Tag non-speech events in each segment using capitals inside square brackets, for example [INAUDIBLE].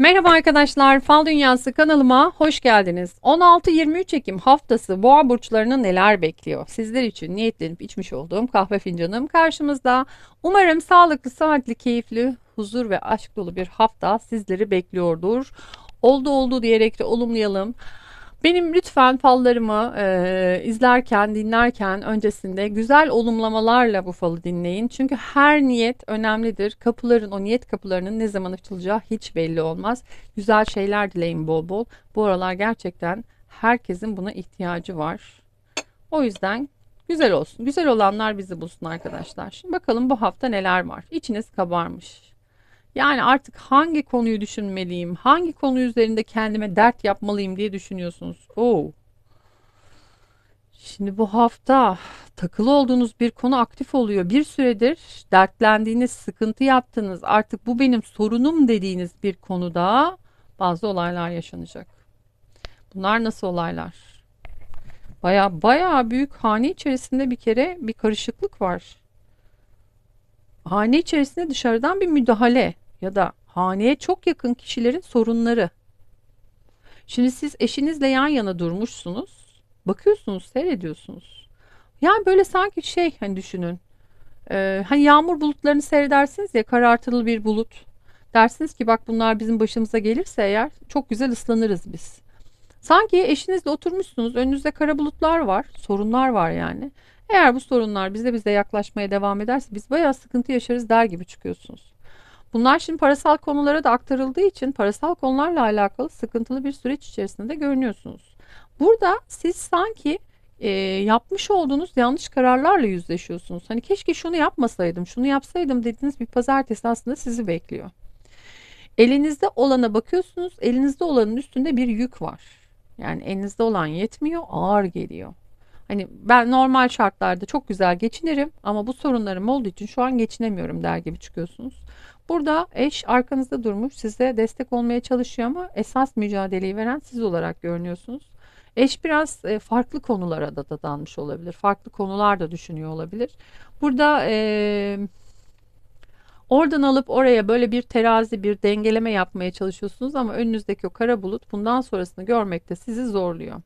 Merhaba arkadaşlar, Fal Dünyası kanalıma hoş geldiniz. 16-23 Ekim haftası boğa burçlarını neler bekliyor? Sizler için niyetlenip içmiş olduğum kahve fincanım karşımızda. Umarım sağlıklı, saatli, keyifli, huzur ve aşk dolu bir hafta sizleri bekliyordur. Oldu oldu diyerek de olumlayalım. Benim lütfen fallarımı e, izlerken, dinlerken öncesinde güzel olumlamalarla bu falı dinleyin. Çünkü her niyet önemlidir. Kapıların, o niyet kapılarının ne zaman açılacağı hiç belli olmaz. Güzel şeyler dileyin bol bol. Bu aralar gerçekten herkesin buna ihtiyacı var. O yüzden güzel olsun. Güzel olanlar bizi bulsun arkadaşlar. Şimdi bakalım bu hafta neler var. İçiniz kabarmış. Yani artık hangi konuyu düşünmeliyim, hangi konu üzerinde kendime dert yapmalıyım diye düşünüyorsunuz. Oo. Şimdi bu hafta takılı olduğunuz bir konu aktif oluyor. Bir süredir dertlendiğiniz, sıkıntı yaptığınız, artık bu benim sorunum dediğiniz bir konuda bazı olaylar yaşanacak. Bunlar nasıl olaylar? Baya baya büyük hane içerisinde bir kere bir karışıklık var. Hane içerisinde dışarıdan bir müdahale ya da haneye çok yakın kişilerin sorunları. Şimdi siz eşinizle yan yana durmuşsunuz. Bakıyorsunuz, seyrediyorsunuz. Yani böyle sanki şey hani düşünün. E, hani yağmur bulutlarını seyredersiniz ya karartılı bir bulut. Dersiniz ki bak bunlar bizim başımıza gelirse eğer çok güzel ıslanırız biz. Sanki eşinizle oturmuşsunuz önünüzde kara bulutlar var sorunlar var yani. Eğer bu sorunlar bize bize yaklaşmaya devam ederse biz bayağı sıkıntı yaşarız der gibi çıkıyorsunuz. Bunlar şimdi parasal konulara da aktarıldığı için parasal konularla alakalı sıkıntılı bir süreç içerisinde görünüyorsunuz. Burada siz sanki e, yapmış olduğunuz yanlış kararlarla yüzleşiyorsunuz. Hani keşke şunu yapmasaydım, şunu yapsaydım dediğiniz bir pazartesi aslında sizi bekliyor. Elinizde olana bakıyorsunuz, elinizde olanın üstünde bir yük var. Yani elinizde olan yetmiyor, ağır geliyor. Hani ben normal şartlarda çok güzel geçinirim ama bu sorunlarım olduğu için şu an geçinemiyorum der gibi çıkıyorsunuz. Burada eş arkanızda durmuş size destek olmaya çalışıyor ama esas mücadeleyi veren siz olarak görünüyorsunuz. Eş biraz e, farklı konulara da dadanmış olabilir. Farklı konular da düşünüyor olabilir. Burada e, oradan alıp oraya böyle bir terazi, bir dengeleme yapmaya çalışıyorsunuz ama önünüzdeki o kara bulut bundan sonrasını görmekte sizi zorluyor.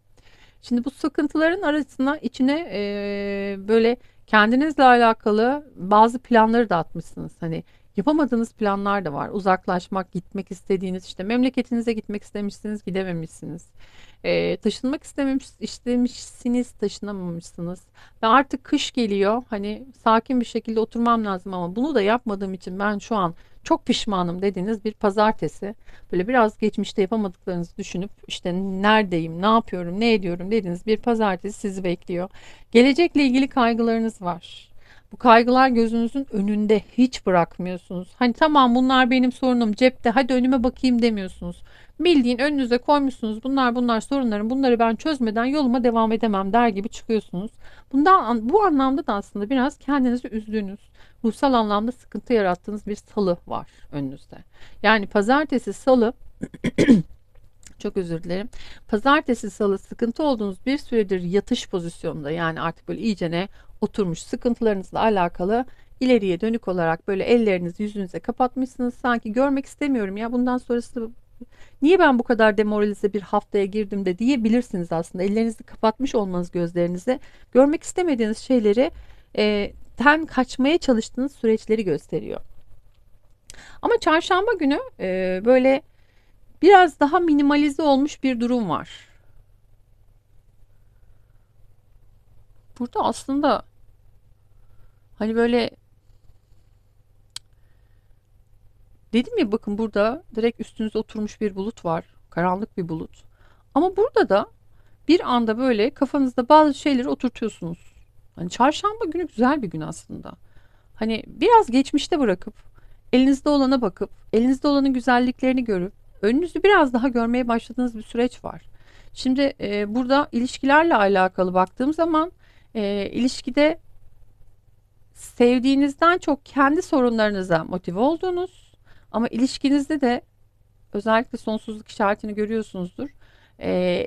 Şimdi bu sıkıntıların arasına içine e, böyle kendinizle alakalı bazı planları da atmışsınız. Hani yapamadığınız planlar da var. Uzaklaşmak, gitmek istediğiniz işte memleketinize gitmek istemişsiniz, gidememişsiniz. E, taşınmak istememiş, istemişsiniz, taşınamamışsınız. Ve artık kış geliyor. Hani sakin bir şekilde oturmam lazım ama bunu da yapmadığım için ben şu an çok pişmanım dediğiniz bir pazartesi. Böyle biraz geçmişte yapamadıklarınızı düşünüp işte neredeyim, ne yapıyorum, ne ediyorum dediğiniz bir pazartesi sizi bekliyor. Gelecekle ilgili kaygılarınız var. Bu kaygılar gözünüzün önünde hiç bırakmıyorsunuz. Hani tamam bunlar benim sorunum cepte hadi önüme bakayım demiyorsunuz. Bildiğin önünüze koymuşsunuz bunlar bunlar sorunlarım bunları ben çözmeden yoluma devam edemem der gibi çıkıyorsunuz. Bundan bu anlamda da aslında biraz kendinizi üzdüğünüz, ruhsal anlamda sıkıntı yarattığınız bir salı var önünüzde. Yani pazartesi salı [CLEARS THROAT] çok özür dilerim. Pazartesi salı sıkıntı olduğunuz bir süredir yatış pozisyonunda yani artık böyle iyicene oturmuş sıkıntılarınızla alakalı ileriye dönük olarak böyle ellerinizi yüzünüze kapatmışsınız. Sanki görmek istemiyorum ya bundan sonrası niye ben bu kadar demoralize bir haftaya girdim de diyebilirsiniz aslında. Ellerinizi kapatmış olmanız gözlerinize görmek istemediğiniz şeyleri e, ten kaçmaya çalıştığınız süreçleri gösteriyor. Ama çarşamba günü e, böyle biraz daha minimalize olmuş bir durum var. Burada aslında hani böyle dedim ya bakın burada direkt üstünüze oturmuş bir bulut var. Karanlık bir bulut. Ama burada da bir anda böyle kafanızda bazı şeyleri oturtuyorsunuz. Hani çarşamba günü güzel bir gün aslında. Hani biraz geçmişte bırakıp elinizde olana bakıp elinizde olanın güzelliklerini görüp önünüzü biraz daha görmeye başladığınız bir süreç var. Şimdi e, burada ilişkilerle alakalı baktığım zaman e, ilişkide sevdiğinizden çok kendi sorunlarınıza motive olduğunuz ama ilişkinizde de özellikle sonsuzluk işaretini görüyorsunuzdur. E,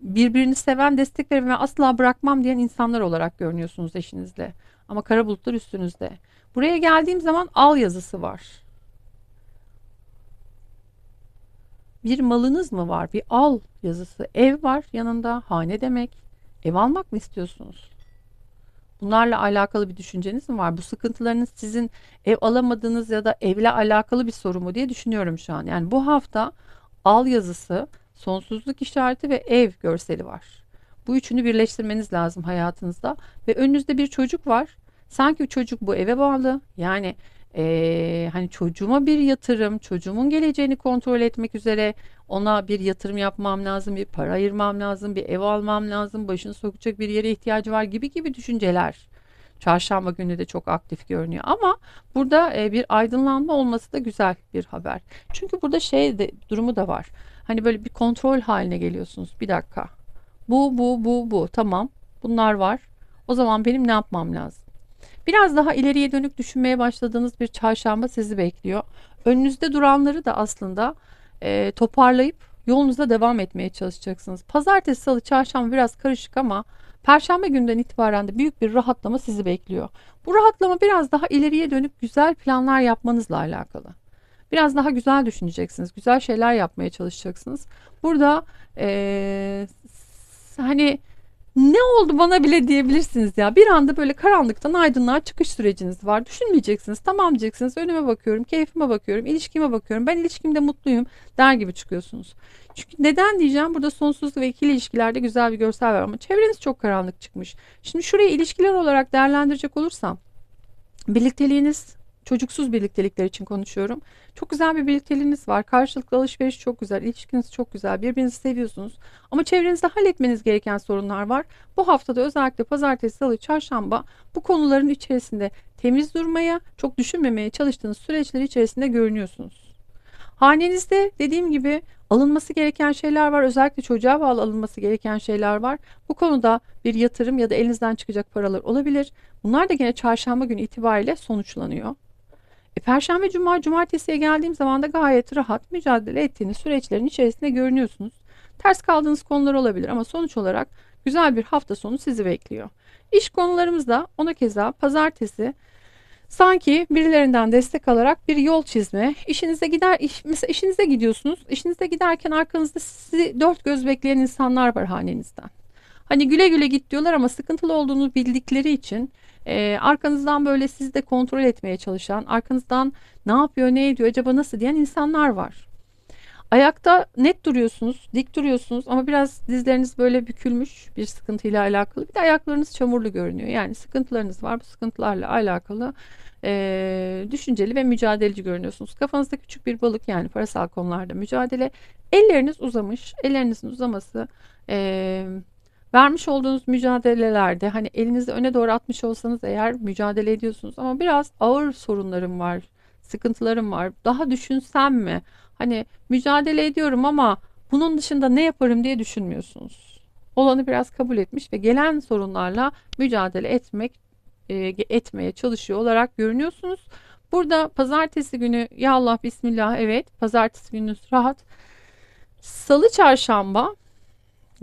birbirini seven, destek veren ve asla bırakmam diyen insanlar olarak görünüyorsunuz eşinizle. Ama kara bulutlar üstünüzde. Buraya geldiğim zaman al yazısı var. bir malınız mı var? Bir al yazısı. Ev var yanında. Hane demek. Ev almak mı istiyorsunuz? Bunlarla alakalı bir düşünceniz mi var? Bu sıkıntılarınız sizin ev alamadığınız ya da evle alakalı bir sorun mu diye düşünüyorum şu an. Yani bu hafta al yazısı, sonsuzluk işareti ve ev görseli var. Bu üçünü birleştirmeniz lazım hayatınızda. Ve önünüzde bir çocuk var. Sanki çocuk bu eve bağlı. Yani ee, hani çocuğuma bir yatırım, çocuğumun geleceğini kontrol etmek üzere ona bir yatırım yapmam lazım, bir para ayırmam lazım, bir ev almam lazım, başını sokacak bir yere ihtiyacı var gibi gibi düşünceler. Çarşamba günü de çok aktif görünüyor ama burada e, bir aydınlanma olması da güzel bir haber. Çünkü burada şey de durumu da var. Hani böyle bir kontrol haline geliyorsunuz. Bir dakika. Bu bu bu bu tamam. Bunlar var. O zaman benim ne yapmam lazım? Biraz daha ileriye dönük düşünmeye başladığınız bir çarşamba sizi bekliyor. Önünüzde duranları da aslında e, toparlayıp yolunuza devam etmeye çalışacaksınız. Pazartesi, salı, çarşamba biraz karışık ama Perşembe günden itibaren de büyük bir rahatlama sizi bekliyor. Bu rahatlama biraz daha ileriye dönük güzel planlar yapmanızla alakalı. Biraz daha güzel düşüneceksiniz. Güzel şeyler yapmaya çalışacaksınız. Burada ee, hani ne oldu bana bile diyebilirsiniz ya. Bir anda böyle karanlıktan aydınlığa çıkış süreciniz var. Düşünmeyeceksiniz. Tamam diyeceksiniz. Önüme bakıyorum, keyfime bakıyorum, ilişkime bakıyorum. Ben ilişkimde mutluyum der gibi çıkıyorsunuz. Çünkü neden diyeceğim? Burada sonsuzluk ve ikili ilişkilerde güzel bir görsel var ama çevreniz çok karanlık çıkmış. Şimdi şurayı ilişkiler olarak değerlendirecek olursam birlikteliğiniz çocuksuz birliktelikler için konuşuyorum. Çok güzel bir birlikteliğiniz var. Karşılıklı alışveriş çok güzel. ilişkiniz çok güzel. Birbirinizi seviyorsunuz. Ama çevrenizde halletmeniz gereken sorunlar var. Bu haftada özellikle pazartesi, salı, çarşamba bu konuların içerisinde temiz durmaya, çok düşünmemeye çalıştığınız süreçler içerisinde görünüyorsunuz. Hanenizde dediğim gibi alınması gereken şeyler var. Özellikle çocuğa bağlı alınması gereken şeyler var. Bu konuda bir yatırım ya da elinizden çıkacak paralar olabilir. Bunlar da gene çarşamba günü itibariyle sonuçlanıyor. E, Perşembe, Cuma, Cumartesiye geldiğim zaman da gayet rahat mücadele ettiğiniz süreçlerin içerisinde görünüyorsunuz. Ters kaldığınız konular olabilir ama sonuç olarak güzel bir hafta sonu sizi bekliyor. İş konularımızda ona keza pazartesi sanki birilerinden destek alarak bir yol çizme, işinize gider, iş, mesela işinize gidiyorsunuz, işinize giderken arkanızda sizi dört göz bekleyen insanlar var hanenizden. Hani güle güle git diyorlar ama sıkıntılı olduğunu bildikleri için e, arkanızdan böyle sizi de kontrol etmeye çalışan, arkanızdan ne yapıyor, ne ediyor, acaba nasıl diyen insanlar var. Ayakta net duruyorsunuz, dik duruyorsunuz ama biraz dizleriniz böyle bükülmüş bir sıkıntıyla alakalı. Bir de ayaklarınız çamurlu görünüyor. Yani sıkıntılarınız var. Bu sıkıntılarla alakalı e, düşünceli ve mücadeleci görünüyorsunuz. Kafanızda küçük bir balık yani parasal konularda mücadele. Elleriniz uzamış. Ellerinizin uzaması e, vermiş olduğunuz mücadelelerde hani elinizi öne doğru atmış olsanız eğer mücadele ediyorsunuz ama biraz ağır sorunlarım var, sıkıntılarım var. Daha düşünsem mi? Hani mücadele ediyorum ama bunun dışında ne yaparım diye düşünmüyorsunuz. Olanı biraz kabul etmiş ve gelen sorunlarla mücadele etmek e, etmeye çalışıyor olarak görünüyorsunuz. Burada pazartesi günü ya Allah bismillah evet pazartesi günü rahat. Salı çarşamba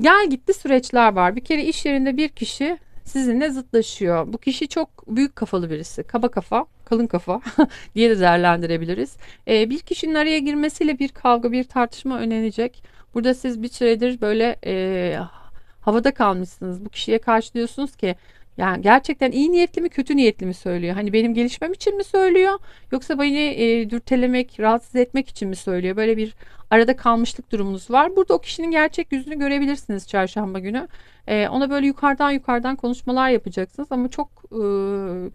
Gel gitti süreçler var. Bir kere iş yerinde bir kişi sizinle zıtlaşıyor. Bu kişi çok büyük kafalı birisi. Kaba kafa, kalın kafa [LAUGHS] diye de değerlendirebiliriz. Ee, bir kişinin araya girmesiyle bir kavga, bir tartışma önlenecek. Burada siz bir süredir böyle e, havada kalmışsınız. Bu kişiye karşı diyorsunuz ki yani gerçekten iyi niyetli mi kötü niyetli mi söylüyor? Hani benim gelişmem için mi söylüyor? Yoksa beni e, dürtelemek, rahatsız etmek için mi söylüyor? Böyle bir arada kalmışlık durumunuz var. Burada o kişinin gerçek yüzünü görebilirsiniz çarşamba günü. E, ona böyle yukarıdan yukarıdan konuşmalar yapacaksınız ama çok e,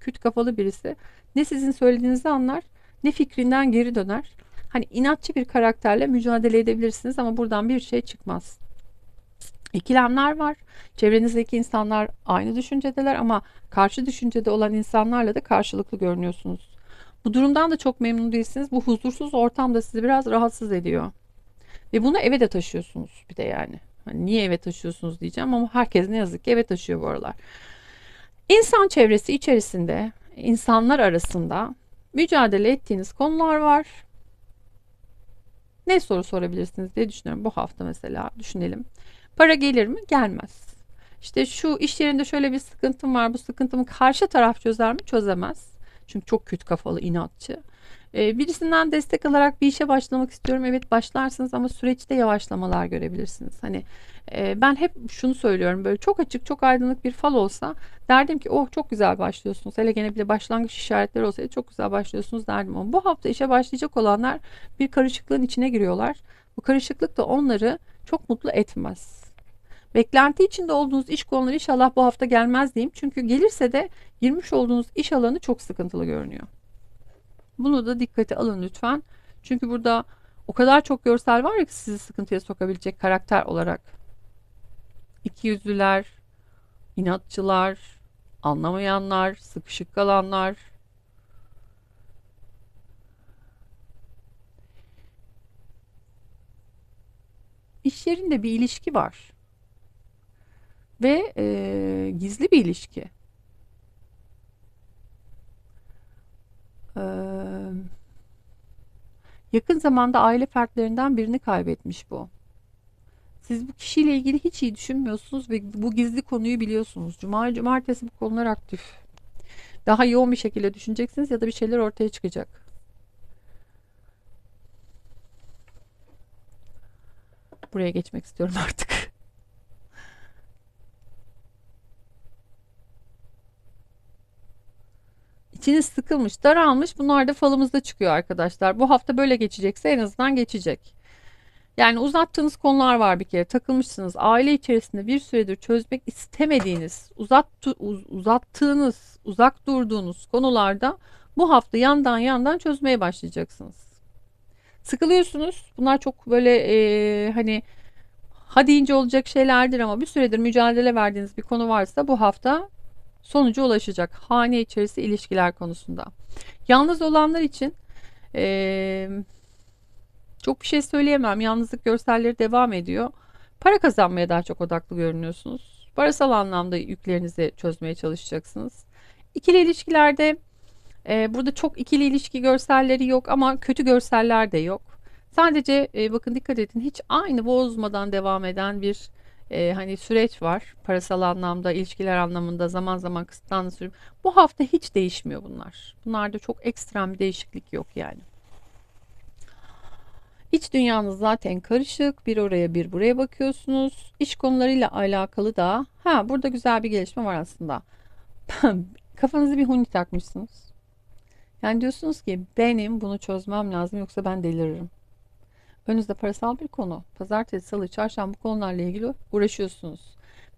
küt kafalı birisi. Ne sizin söylediğinizi anlar ne fikrinden geri döner. Hani inatçı bir karakterle mücadele edebilirsiniz ama buradan bir şey çıkmaz. İkilemler var. Çevrenizdeki insanlar aynı düşüncedeler ama karşı düşüncede olan insanlarla da karşılıklı görünüyorsunuz. Bu durumdan da çok memnun değilsiniz. Bu huzursuz ortam da sizi biraz rahatsız ediyor. Ve bunu eve de taşıyorsunuz bir de yani. Hani niye eve taşıyorsunuz diyeceğim ama herkes ne yazık ki eve taşıyor bu aralar. İnsan çevresi içerisinde, insanlar arasında mücadele ettiğiniz konular var. Ne soru sorabilirsiniz diye düşünüyorum bu hafta mesela düşünelim. Para gelir mi? Gelmez. İşte şu iş yerinde şöyle bir sıkıntım var. Bu sıkıntımı karşı taraf çözer mi? Çözemez. Çünkü çok kötü kafalı, inatçı. Ee, birisinden destek alarak bir işe başlamak istiyorum. Evet başlarsınız ama süreçte yavaşlamalar görebilirsiniz. Hani e, ben hep şunu söylüyorum böyle çok açık çok aydınlık bir fal olsa derdim ki oh çok güzel başlıyorsunuz. Hele gene bir de başlangıç işaretleri olsaydı çok güzel başlıyorsunuz derdim ama bu hafta işe başlayacak olanlar bir karışıklığın içine giriyorlar. Bu karışıklık da onları çok mutlu etmez. Beklenti içinde olduğunuz iş konuları inşallah bu hafta gelmez diyeyim. Çünkü gelirse de girmiş olduğunuz iş alanı çok sıkıntılı görünüyor. Bunu da dikkate alın lütfen. Çünkü burada o kadar çok görsel var ki sizi sıkıntıya sokabilecek karakter olarak. İkiyüzlüler, inatçılar, anlamayanlar, sıkışık kalanlar. İş yerinde bir ilişki var. Ve e, gizli bir ilişki. Ee, yakın zamanda aile fertlerinden birini kaybetmiş bu. Siz bu kişiyle ilgili hiç iyi düşünmüyorsunuz ve bu gizli konuyu biliyorsunuz. Cuma, cumartesi bu konular aktif. Daha yoğun bir şekilde düşüneceksiniz ya da bir şeyler ortaya çıkacak. Buraya geçmek istiyorum [LAUGHS] artık. İçiniz sıkılmış, daralmış. Bunlar da falımızda çıkıyor arkadaşlar. Bu hafta böyle geçecekse en azından geçecek. Yani uzattığınız konular var bir kere. Takılmışsınız. Aile içerisinde bir süredir çözmek istemediğiniz, uzat, uzattığınız, uzak durduğunuz konularda bu hafta yandan yandan çözmeye başlayacaksınız. Sıkılıyorsunuz. Bunlar çok böyle e, hani ha deyince olacak şeylerdir ama bir süredir mücadele verdiğiniz bir konu varsa bu hafta sonuca ulaşacak. Hane içerisi ilişkiler konusunda. Yalnız olanlar için ee, çok bir şey söyleyemem. Yalnızlık görselleri devam ediyor. Para kazanmaya daha çok odaklı görünüyorsunuz. Parasal anlamda yüklerinizi çözmeye çalışacaksınız. İkili ilişkilerde e, burada çok ikili ilişki görselleri yok ama kötü görseller de yok. Sadece e, bakın dikkat edin hiç aynı bozmadan devam eden bir e, hani süreç var. Parasal anlamda, ilişkiler anlamında zaman zaman kısıtlandı sürüm. Bu hafta hiç değişmiyor bunlar. Bunlarda çok ekstrem bir değişiklik yok yani. İç dünyanız zaten karışık. Bir oraya bir buraya bakıyorsunuz. İş konularıyla alakalı da ha burada güzel bir gelişme var aslında. [LAUGHS] Kafanızı bir huni takmışsınız. Yani diyorsunuz ki benim bunu çözmem lazım yoksa ben deliririm. Önünüzde parasal bir konu. Pazartesi, salı, çarşamba konularla ilgili uğraşıyorsunuz.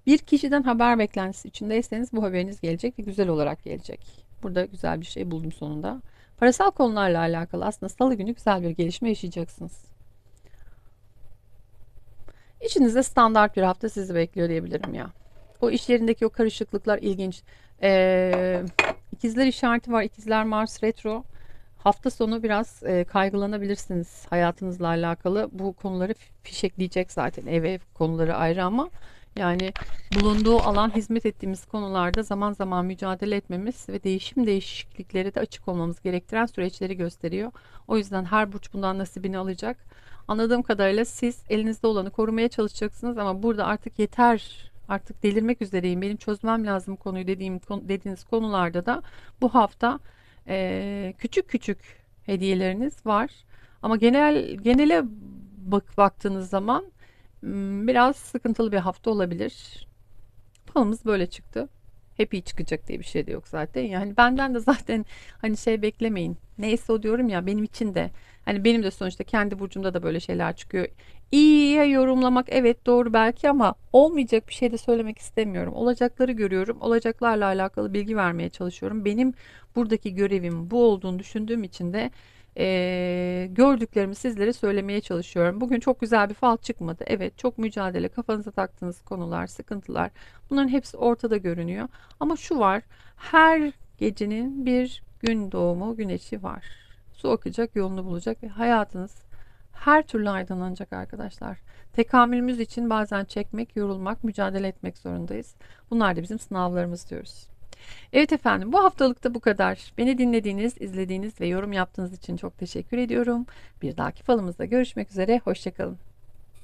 Bir kişiden haber beklentisi içindeyseniz bu haberiniz gelecek ve güzel olarak gelecek. Burada güzel bir şey buldum sonunda. Parasal konularla alakalı aslında salı günü güzel bir gelişme yaşayacaksınız. İçinizde standart bir hafta sizi bekliyor diyebilirim ya. O iş yerindeki o karışıklıklar ilginç. Ee, ikizler işareti var. İkizler Mars retro. Hafta sonu biraz e, kaygılanabilirsiniz hayatınızla alakalı. Bu konuları fişekleyecek zaten ev ev konuları ayrı ama yani bulunduğu alan hizmet ettiğimiz konularda zaman zaman mücadele etmemiz ve değişim değişikliklere de açık olmamız gerektiren süreçleri gösteriyor. O yüzden her burç bundan nasibini alacak. Anladığım kadarıyla siz elinizde olanı korumaya çalışacaksınız ama burada artık yeter artık delirmek üzereyim benim çözmem lazım konuyu dediğim dediğiniz konularda da bu hafta e, küçük küçük hediyeleriniz var. Ama genel genele bak baktığınız zaman hmm, biraz sıkıntılı bir hafta olabilir. Falımız böyle çıktı. Hep iyi çıkacak diye bir şey de yok zaten. Yani benden de [LAUGHS] zaten hani şey beklemeyin. Neyse o diyorum ya benim için de hani benim de sonuçta kendi burcumda da böyle şeyler çıkıyor. İyiye yorumlamak evet doğru belki ama olmayacak bir şey de söylemek istemiyorum. Olacakları görüyorum. Olacaklarla alakalı bilgi vermeye çalışıyorum. Benim buradaki görevim bu olduğunu düşündüğüm için de e, gördüklerimi sizlere söylemeye çalışıyorum. Bugün çok güzel bir fal çıkmadı. Evet çok mücadele kafanıza taktığınız konular, sıkıntılar bunların hepsi ortada görünüyor. Ama şu var her gecenin bir gün doğumu güneşi var. Su akacak yolunu bulacak ve hayatınız her türlü aydınlanacak arkadaşlar. Tekamülümüz için bazen çekmek, yorulmak, mücadele etmek zorundayız. Bunlar da bizim sınavlarımız diyoruz. Evet efendim bu haftalıkta bu kadar. Beni dinlediğiniz, izlediğiniz ve yorum yaptığınız için çok teşekkür ediyorum. Bir dahaki falımızda görüşmek üzere. Hoşçakalın.